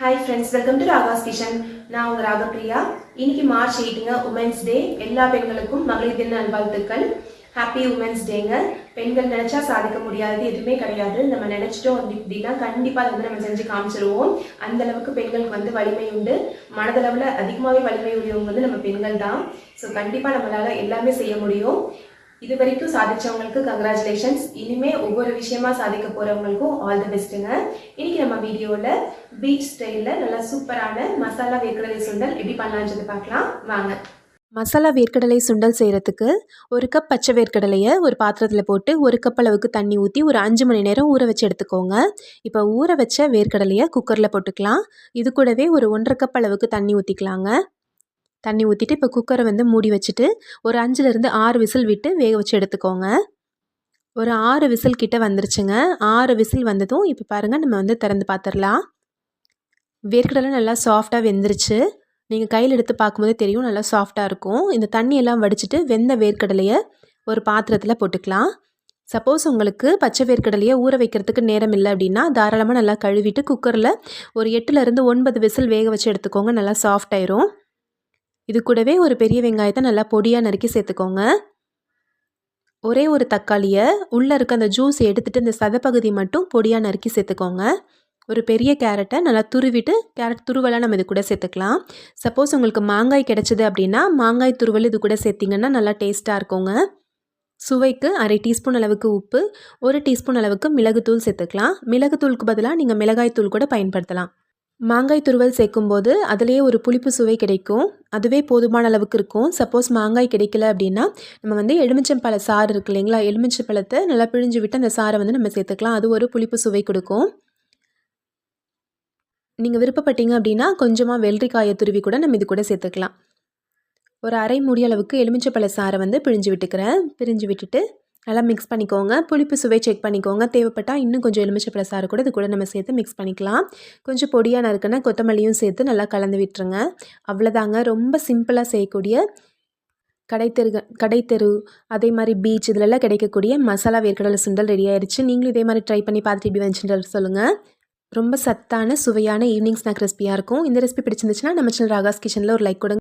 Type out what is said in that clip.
Hi friends welcome to Raga's kitchen நான் உங்கள் ராகப்பிரியா. இன்னைக்கு மார்ச் எயிட்டுங்க உமன்ஸ் டே எல்லா பெண்களுக்கும் மகளிர் தின நல்வாழ்த்துக்கள். ஹாப்பி உமன்ஸ் டேங்க பெண்கள் நினைச்சா சாதிக்க முடியாதது எதுவுமே கிடையாது. நம்ம நினைச்சிட்டோம் அப்படின்னா கண்டிப்பாக அதை வந்து நம்ம செஞ்சு காமிச்சிருவோம். அந்த அளவுக்கு பெண்களுக்கு வந்து வலிமை உண்டு. மனதளவில் அதிகமாகவே வலிமை உடையவங்க வந்து நம்ம பெண்கள் தான். ஸோ கண்டிப்பாக நம்மளால எல்லாமே செய்ய முடியும். இது வரைக்கும் சாதிச்சவங்களுக்கு கங்க்ராச்சுலேஷன்ஸ் இனிமே ஒவ்வொரு விஷயமா சாதிக்க போறவங்களுக்கும் ஆல் தி பெஸ்ட்டுங்க இன்னைக்கு நம்ம வீடியோவில் பீச் ஸ்டைல்ல நல்லா சூப்பரான மசாலா வேர்க்கடலை சுண்டல் எப்படி பண்ணலான்றது பார்க்கலாம். வாங்க. மசாலா வேர்க்கடலை சுண்டல் செய்கிறதுக்கு ஒரு கப் பச்சை வேர்க்கடலையை ஒரு பாத்திரத்தில் போட்டு ஒரு கப் அளவுக்கு தண்ணி ஊற்றி ஒரு அஞ்சு மணி நேரம் ஊற வச்சு எடுத்துக்கோங்க. இப்போ ஊற வச்ச வேர்க்கடலையை குக்கரில் போட்டுக்கலாம். இது கூடவே ஒரு ஒன்றரை கப் அளவுக்கு தண்ணி ஊற்றிக்கலாங்க தண்ணி ஊற்றிட்டு இப்போ குக்கரை வந்து மூடி வச்சுட்டு ஒரு அஞ்சுலேருந்து ஆறு விசில் விட்டு வேக வச்சு எடுத்துக்கோங்க. ஒரு ஆறு விசில் கிட்டே வந்துருச்சுங்க. ஆறு விசில் வந்ததும் இப்போ பாருங்கள் நம்ம வந்து திறந்து பார்த்துடலாம் வேர்க்கடலை நல்லா சாஃப்டாக வெந்துருச்சு. நீங்கள் கையில் எடுத்து பார்க்கும்போதே தெரியும் நல்லா சாஃப்டாக இருக்கும். இந்த தண்ணியெல்லாம் வடிச்சிட்டு வெந்த வேர்க்கடலையை ஒரு பாத்திரத்தில் போட்டுக்கலாம். சப்போஸ் உங்களுக்கு பச்சை வேர்க்கடலையை ஊற வைக்கிறதுக்கு நேரம் இல்லை அப்படின்னா தாராளமாக நல்லா கழுவிட்டு குக்கரில் ஒரு எட்டுலேருந்து ஒன்பது விசில் வேக வச்சு எடுத்துக்கோங்க நல்லா சாஃப்ட் ஆயிரும். இது கூடவே ஒரு பெரிய வெங்காயத்தை நல்லா பொடியாக நறுக்கி சேர்த்துக்கோங்க. ஒரே ஒரு தக்காளியை உள்ளே இருக்க அந்த ஜூஸ் எடுத்துகிட்டு இந்த சதப்பகுதி மட்டும் பொடியாக நறுக்கி சேர்த்துக்கோங்க. ஒரு பெரிய கேரட்டை நல்லா துருவிட்டு கேரட் துருவலாக நம்ம இது கூட சேர்த்துக்கலாம். சப்போஸ் உங்களுக்கு மாங்காய் கிடச்சிது அப்படின்னா மாங்காய் துருவல் இது கூட சேர்த்திங்கன்னா நல்லா டேஸ்ட்டாக இருக்குங்க. சுவைக்கு அரை டீஸ்பூன் அளவுக்கு உப்பு ஒரு டீஸ்பூன் அளவுக்கு மிளகுத்தூள் சேர்த்துக்கலாம். மிளகுத்தூளுக்கு பதிலாக நீங்கள் மிளகாய் தூள் கூட பயன்படுத்தலாம். மாங்காய் துருவல் சேர்க்கும்போது அதுலேயே ஒரு புளிப்பு சுவை கிடைக்கும். அதுவே போதுமான அளவுக்கு இருக்கும். சப்போஸ் மாங்காய் கிடைக்கல அப்படின்னா நம்ம வந்து எலுமிச்சம்பழ சாறு இருக்கு இல்லைங்களா? எலுமிச்சம்பழத்தை நல்லா பிழிஞ்சு விட்டு அந்த சாறை வந்து நம்ம சேர்த்துக்கலாம். அது ஒரு புளிப்பு சுவை கொடுக்கும். நீங்கள் விருப்பப்பட்டீங்க அப்படின்னா கொஞ்சமாக வெள்ளரிக்காயை துருவி கூட நம்ம இது கூட சேர்த்துக்கலாம். ஒரு அரை மூடி அளவுக்கு எலுமிச்சப்பழ சாறை வந்து பிழிஞ்சு விட்டுக்கிறேன். பிரிஞ்சு விட்டுட்டு நல்லா மிக்ஸ் பண்ணிக்கோங்க. புளிப்பு சுவை செக் பண்ணிக்கோங்க. தேவைப்பட்டால் இன்னும் கொஞ்சம் எலுமிச்சை சாறு கூட இது கூட நம்ம சேர்த்து மிக்ஸ் பண்ணிக்கலாம். கொஞ்சம் பொடியாக நறுக்குன்னா கொத்தமல்லியும் சேர்த்து நல்லா கலந்து விட்டுருங்க. அவ்வளோதாங்க ரொம்ப சிம்பிளாக செய்யக்கூடிய கடைத்தெரு கடைத்தெரு அதே மாதிரி பீச் இதிலெல்லாம் கிடைக்கக்கூடிய மசாலா வேர்க்கடலை சுண்டல் ரெடி ஆயிடுச்சு நீங்களும் இதே மாதிரி ட்ரை பண்ணி பார்த்துட்டு இப்படி வந்துச்சுன்னு சொல்லுங்கள் ரொம்ப சத்தான சுவையான ஈவினிங் ஸ்நாக் ரெசிபியாக இருக்கும். இந்த ரெசிபி பிடிச்சிருந்துச்சுன்னா நம்ம சேனல் ராகாஸ் கிச்சனில் ஒரு லைக் கொடுங்க.